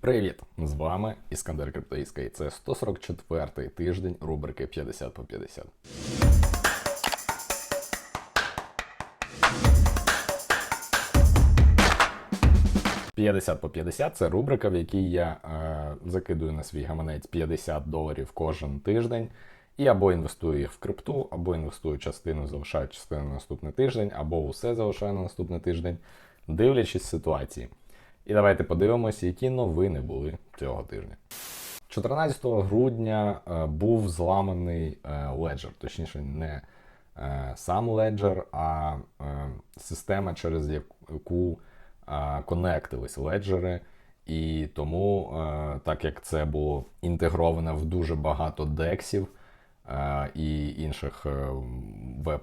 Привіт! З вами Іскандер Криптоїска і це 144-й тиждень рубрики 50 по 50. «50 по 50 це рубрика, в якій я е, закидую на свій гаманець 50 доларів кожен тиждень. І або інвестую їх в крипту, або інвестую частину, залишаю частину на наступний тиждень, або усе залишаю на наступний тиждень, дивлячись ситуації. І давайте подивимося, які новини були цього тижня. 14 грудня е, був зламаний е, Ledger, точніше, не е, сам Ledger, а система, через яку конектились леджери. І тому, так як це було інтегровано в дуже багато дексів і інших е, Web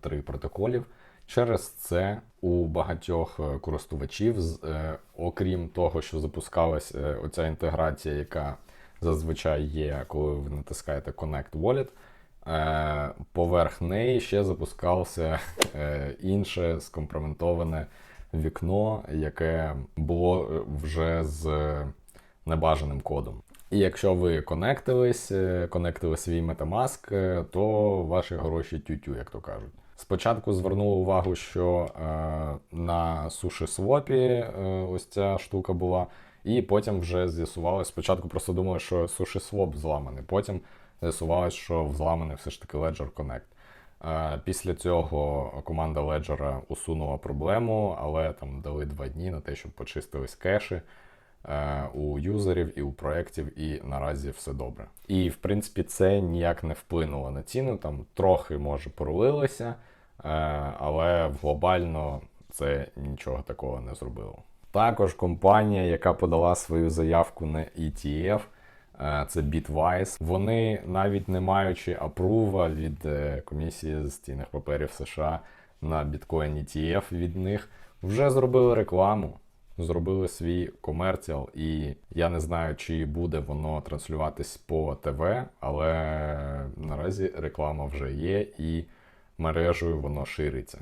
3 протоколів, Через це у багатьох е, користувачів, е, окрім того, що запускалась е, оця інтеграція, яка зазвичай є, коли ви натискаєте Connect Wallet, е, поверх неї ще запускалося е, інше скомпроментоване вікно, яке було е, вже з е, небажаним кодом. І якщо ви конектились, е, конектили свій Metamask, е, то ваші гроші тютю, як то кажуть. Спочатку звернули увагу, що е, на SushiSwap е, ось ця штука була, і потім вже з'ясувалось. Спочатку просто думали, що SushiSwap зламаний, потім з'ясувалось, що взламаний все ж таки Ledger Connect. Е, Після цього команда Ledger усунула проблему, але там дали два дні на те, щоб почистились кеші у юзерів і у проєктів, і наразі все добре. І в принципі це ніяк не вплинуло на ціну. Там трохи може пролилося, е, але глобально це нічого такого не зробило. Також компанія, яка подала свою заявку на ETF, е, це Bitwise. Вони навіть не маючи апрува від е, комісії з цінних паперів США на Bitcoin ETF від них, вже зробили рекламу зробили свій комерціал, і я не знаю, чи буде воно транслюватись по ТВ, але наразі реклама вже є і мережею воно шириться.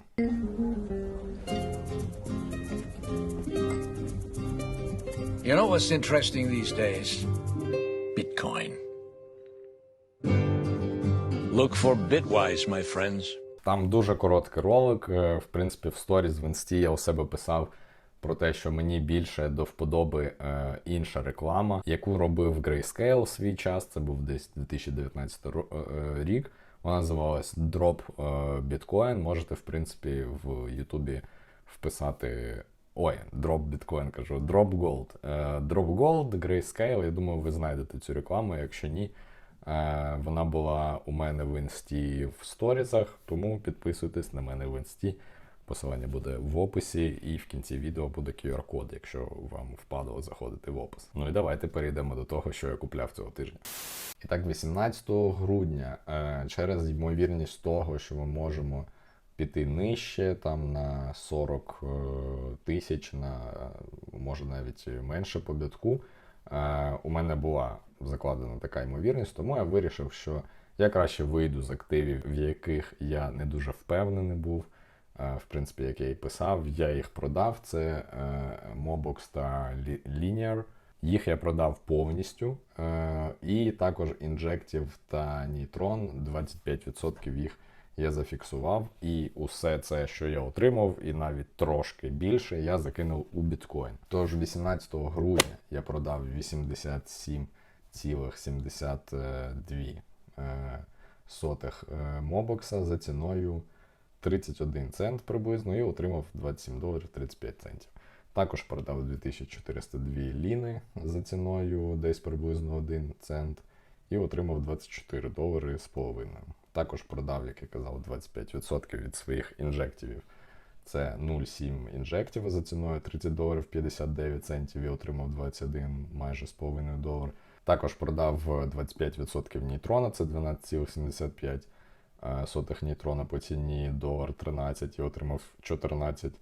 You know what's interesting these days? Bitcoin. Look for Bitwise, my friends. Там дуже короткий ролик. е, В принципі, в сторіс в інсті я у себе писав про те, що мені більше до вподоби е, інша реклама, яку робив Grayscale в свій час. Це був десь 2019 ро- е, е, рік. Вона називалась Drop е, Bitcoin. Можете, в принципі, в Ютубі вписати. Ой, Drop Bitcoin, кажу, Drop Gold. Drop Gold, Grayscale, я думаю, ви знайдете цю рекламу. Якщо ні, Вона була у мене в інсті в сторізах, тому підписуйтесь на мене в інсті. Посилання буде в описі, і в кінці відео буде QR-код, якщо вам впадало заходити в опис. Ну і давайте перейдемо до того, що я купляв цього тижня. І так, 18 грудня, е, через ймовірність того, що ми можемо піти нижче, там на 40 е, тисяч, на може навіть менше по бітку. Е, у мене була закладена така ймовірність, тому я вирішив, що я краще вийду з активів, в яких я не дуже впевнений був. Е, В принципі, як я і писав, я їх продав. Це е, Mobox та Li- Linear. Їх я продав повністю. Е, І також Injective та Neutron, 25% їх я зафіксував. І усе це, що я отримав, і навіть трошки більше, я закинув у біткоін. Тож 18 грудня я продав 87,72 е, сотих мобокса за ціною 31 цент приблизно і отримав 27 доларів 35 центів. Також продав 2402 ліни за ціною десь приблизно 1 цент і отримав 24 долари з половиною. Також продав, як я казав, 25% від своїх інжективів. Це 0,7 інжектива за ціною 30 доларів 59 центів і отримав 21 майже з половиною долар. Також продав е, 25% нейтрона, це 12,75 е, сотих нейтрона по ціні долар 13 і отримав 14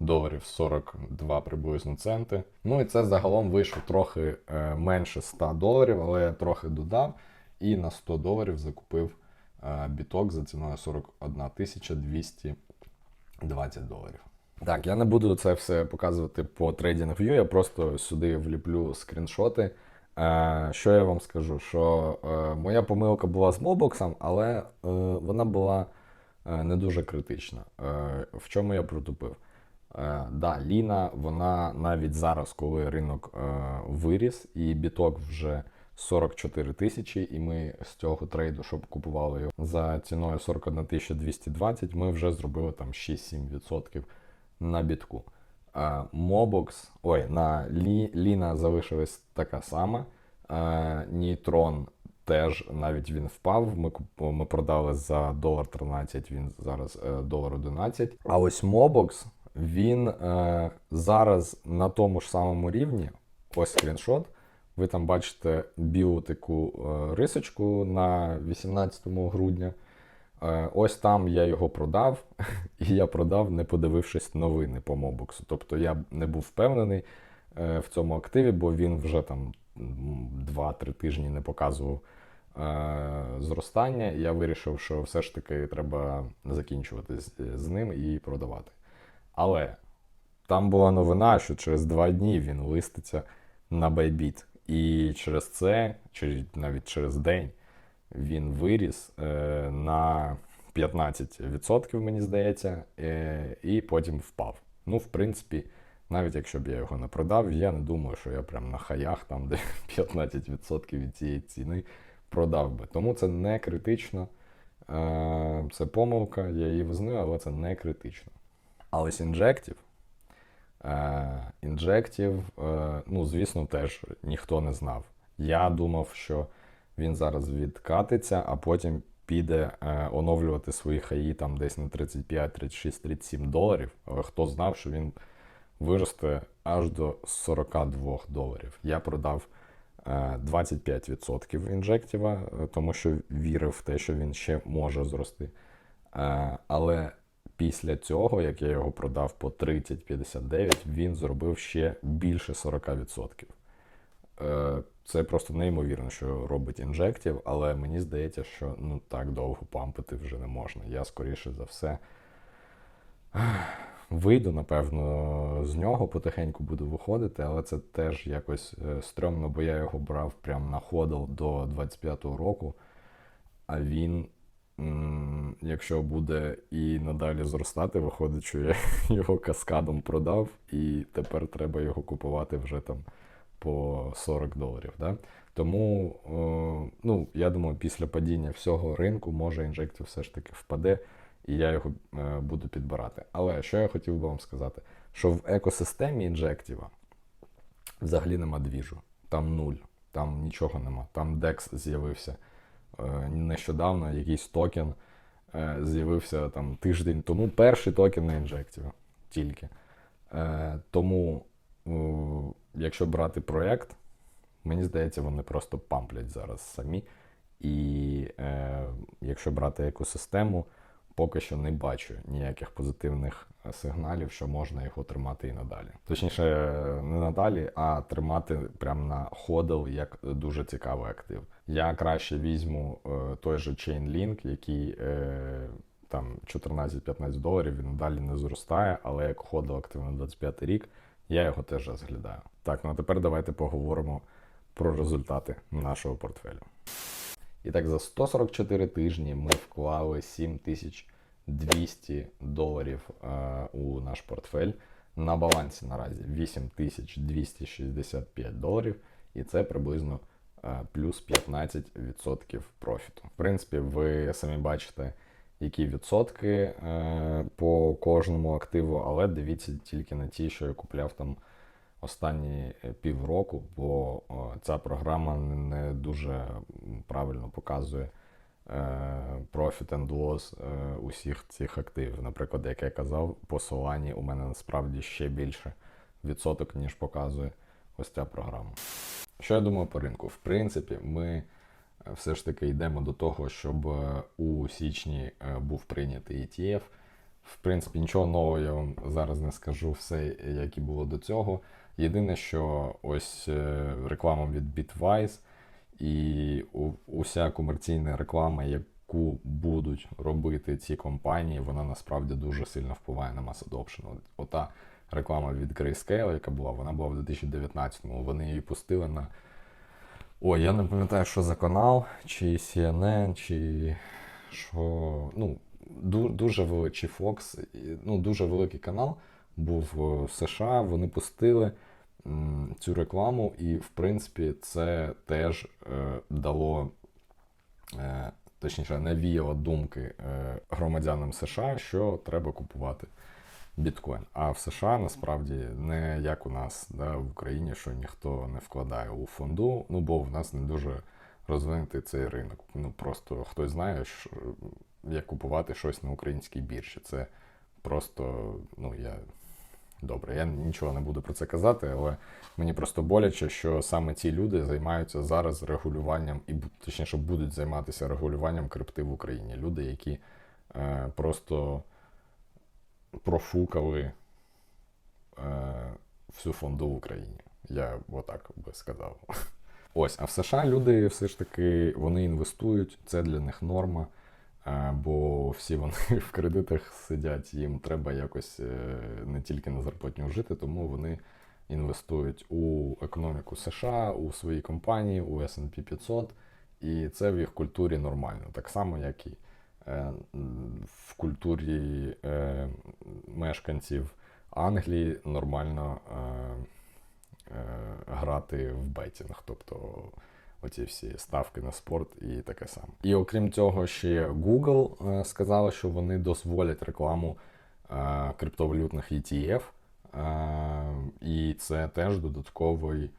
доларів 42 приблизно центи. Ну і це загалом вийшло трохи е, менше 100 доларів, але я трохи додав і на 100 доларів закупив е, біток за ціною 41 220 доларів. Так, я не буду це все показувати по TradingView, я просто сюди вліплю скріншоти. Що я вам скажу? Що е, моя помилка була з мобоксом, але е, вона була е, не дуже критична. В чому я протупив? Да, Ліна, вона навіть зараз, коли ринок виріс, і біток вже 44 тисячі, і ми з цього трейду, щоб купували його за ціною 41 220, ми вже зробили там 6-7% на бітку. Мобокс, ой, на Лі, Ліна залишилась така сама. Нейтрон теж навіть він впав. Ми, ми продали за долар 13, він зараз е, долар 11. А ось Мобокс, він е, зараз на тому ж самому рівні. Ось скріншот. Ви там бачите білу таку е, рисочку на 18 грудня. Е, Ось там я його продав, і я продав, не подивившись новини по Мобоксу. Тобто я не був впевнений е, в цьому активі, бо він вже там 2-3 тижні не показував е, зростання. Я вирішив, що все ж таки треба закінчувати з, ним і продавати. Але там була новина, що через два дні він листиться на Bybit. І через це, чи навіть через день, він виріс е, на 15%, мені здається, е, і потім впав. Ну, в принципі, навіть якщо б я його не продав, я не думаю, що я прям на хаях, там, де 15% від цієї ціни продав би. Тому це не критично. Е, це помилка, я її визнаю, але це не критично. А ось інжектів. Інжектів, ну, звісно, теж ніхто не знав. Я думав, що він зараз відкатиться, а потім піде е, оновлювати свої хаї там десь на 35, 36, 37 доларів. Але хто знав, що він виросте аж до 42 доларів. Я продав е, 25% інжектіва, е, тому що вірив в те, що він ще може зрости. Е, Але після цього, як я його продав по 30-59, він зробив ще більше 40%. Е, Це просто неймовірно, що робить інжектів, але мені здається, що ну так довго пампити вже не можна. Я скоріше за все вийду, напевно, з нього потихеньку буду виходити, але це теж якось е, стрьомно, бо я його брав прямо на ходл до 25-го року, а він, якщо буде і надалі зростати, виходить, що я його каскадом продав, і тепер треба його купувати вже там по 40 доларів. Да? Тому, о, ну, я думаю, після падіння всього ринку може інжектив все ж таки впаде, і я його е, буду підбирати. Але що я хотів би вам сказати, що в екосистемі інжектива взагалі нема двіжу. Там нуль, там нічого нема. Там DEX з'явився е, нещодавно, якийсь токен е, з'явився там тиждень тому. Перший токен на інжектива тільки. Е, тому, якщо брати проєкт, мені здається, вони просто памплять зараз самі. І е, якщо брати екосистему, поки що не бачу ніяких позитивних е, сигналів, що можна його тримати і надалі. Точніше, не надалі, а тримати прямо на ходл як дуже цікавий актив. Я краще візьму е, той же Chainlink, який е, там 14-15 доларів, він далі не зростає, але як ходл актив на 25 рік, я його теж розглядаю. Так, ну а тепер давайте поговоримо про результати нашого портфелю. І так, за 144 тижні ми вклали 7200 доларів е, у наш портфель. На балансі наразі 8265 доларів, і це приблизно е, плюс 15% профіту. В принципі, ви самі бачите, які відсотки е, по кожному активу, але дивіться тільки на ті, що я купляв там останні е, півроку, бо ця програма не дуже правильно показує е, profit and loss усіх цих активів. Наприклад, як я казав, по Solana у мене насправді ще більше відсоток, ніж показує ось ця програма. Що я думаю по ринку? В принципі, ми все ж таки йдемо до того, щоб е, у січні е, був прийнятий ETF. В принципі, нічого нового я вам зараз не скажу, все як і було до цього. Єдине, що ось е, реклама від Bitwise і уся комерційна реклама, яку будуть робити ці компанії, вона насправді дуже сильно впливає на mass adoption. Ота реклама від Grayscale, яка була, вона була в 2019-му. Вони її пустили на. Ой, я не пам'ятаю, що за канал, чи CNN, чи що. Ну, дуже великий, чи Fox, ну, дуже великий канал був е, в США. Вони пустили цю рекламу, і, в принципі, це теж е, дало, е, точніше, навіяло думки е, громадянам США, що треба купувати біткоін. А в США насправді не як у нас да, в Україні, що ніхто не вкладає у фонду, ну бо в нас не дуже розвинутий цей ринок. Ну просто хтось знає, що, як купувати щось на українській біржі. Це просто, ну я. Добре, я нічого не буду про це казати, але мені просто боляче, що саме ці люди займаються зараз регулюванням і точніше будуть займатися регулюванням крипти в Україні. Люди, які е, просто профукали е, всю фонду в Україні. Я отак би сказав. Ось, а в США люди все ж таки вони інвестують, це для них норма. е, Бо всі вони в кредитах сидять, їм треба якось е, не тільки на зарплатню жити, тому вони інвестують у економіку США, у свої компанії, у S&P 500, і це в їх культурі нормально. Так само, як і в культурі е, мешканців Англії нормально е, е, грати в бетінг, тобто оці всі ставки на спорт і таке саме. І окрім цього, ще Google е, сказала, що вони дозволять рекламу е, криптовалютних ETF, е, і це теж додатковий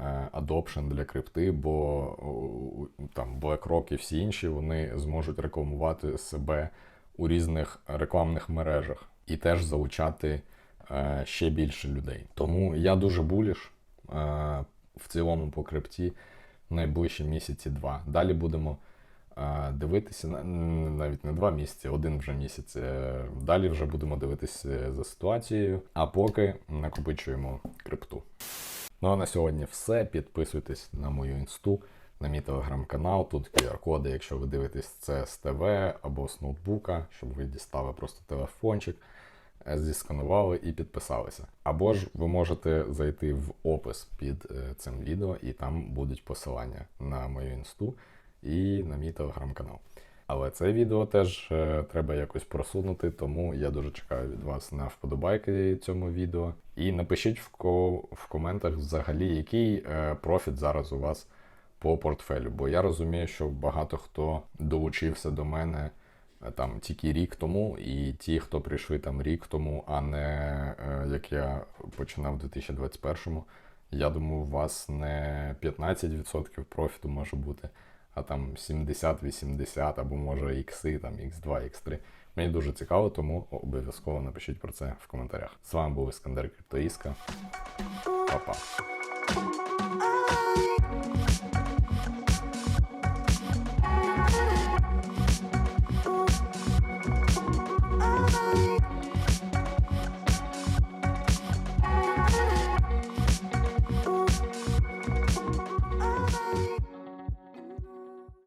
е, adoption для крипти, бо там BlackRock і всі інші вони зможуть рекламувати себе у різних рекламних мережах і теж залучати е, ще більше людей. Тому я дуже буліш е, в цілому по крипті найближчі місяці два. Далі будемо е, дивитися на навіть не два місяці, один вже місяць. Е, Далі вже будемо дивитися за ситуацією, а поки накопичуємо крипту. Ну а на сьогодні все. Підписуйтесь на мою інсту, на мій телеграм-канал. Тут QR-коди, якщо ви дивитесь це з ТВ або з ноутбука, щоб ви дістали просто телефончик, е, зісканували і підписалися. Або ж ви можете зайти в опис під е, цим відео, і там будуть посилання на мою інсту і на мій телеграм-канал. Але це відео теж е, треба якось просунути, тому я дуже чекаю від вас на вподобайки цьому відео. І напишіть в, ко- в коментах взагалі, який е, профіт зараз у вас по портфелю. Бо я розумію, що багато хто долучився до мене е, там тільки рік тому, і ті, хто прийшли там рік тому, а не як я починав в 2021-му. Я думаю, у вас не 15% профіту може бути, а там 70-80, або може ікси, там X2, X3. Мені дуже цікаво, тому обов'язково напишіть про це в коментарях. З вами був Іскандер Криптоїска. Па-па.